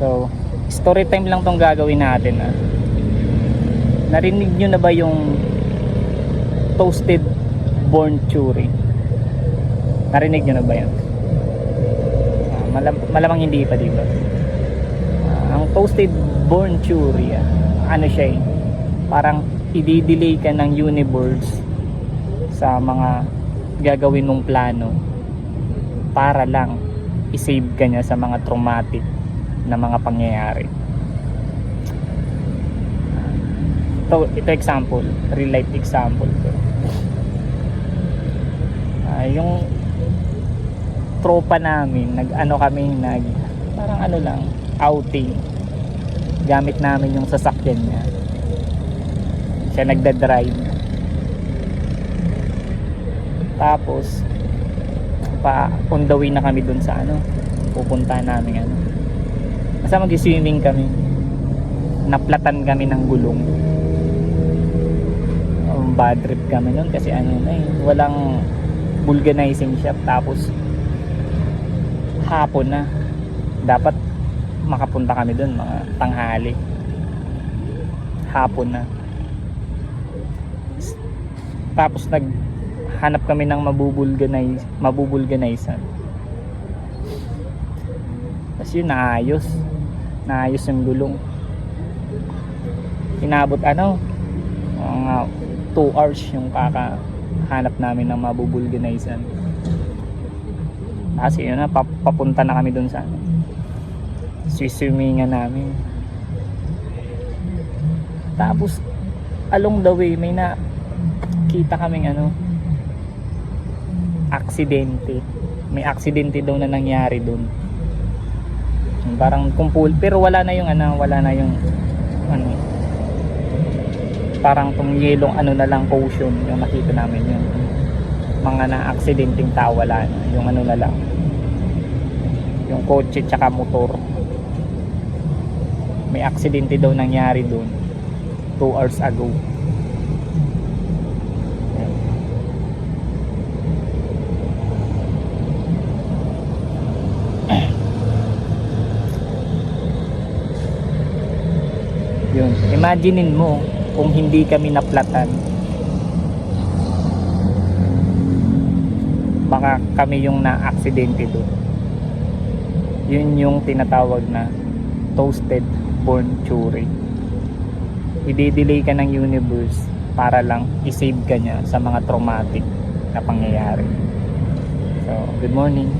So, story time lang tong gagawin natin. Ah. Narinig nyo na ba yung toasted born churi? Narinig nyo na ba yan? Ah, malam- malamang hindi pa, di ba? Ah, ang toasted born churi, ah, ano siya eh, parang i-delay ka ng universe sa mga gagawin mong plano para lang i-save ka niya sa mga traumatic na mga pangyayari. Ito, ito example, real life example ko. Ah, yung tropa namin, nag-ano kami, nag, parang ano lang, outing. Gamit namin yung sasakyan niya. Siya nagda-drive. Tapos, pa on the way na kami dun sa ano pupunta namin ano basta mag-swimming kami. Naplatan kami ng gulong. Um, bad trip kami nun kasi ano na eh walang vulcanizing shop. Tapos hapon na. Dapat makapunta kami dun mga tanghali. Hapon na. Tapos nag hanap kami ng mabubulganize mabubulganizan tapos yun naayos naayos yung gulong. Inabot ano mga 2 hours yung kakahanap namin ng mabubulganizan kasi yun na pap- papunta na kami dun sa ano swiswimingan namin. Tapos along the way may na kita kaming ano aksidente. May aksidente daw na nangyari doon parang kumpul pero wala na yung ano wala na yung ano. Parang tong yelong ano na lang caution yung nakita namin yung mga na aksidenteng tao wala yung ano na lang. Yung kotse tsaka motor. May aksidente daw nangyari doon 2 hours ago Yun. Imaginein mo kung hindi kami naplatan. Baka kami yung na-aksidente doon. Yun yung tinatawag na toasted born churi. I-delay ka ng universe para lang i-save ka niya sa mga traumatic na pangyayari. So, good morning.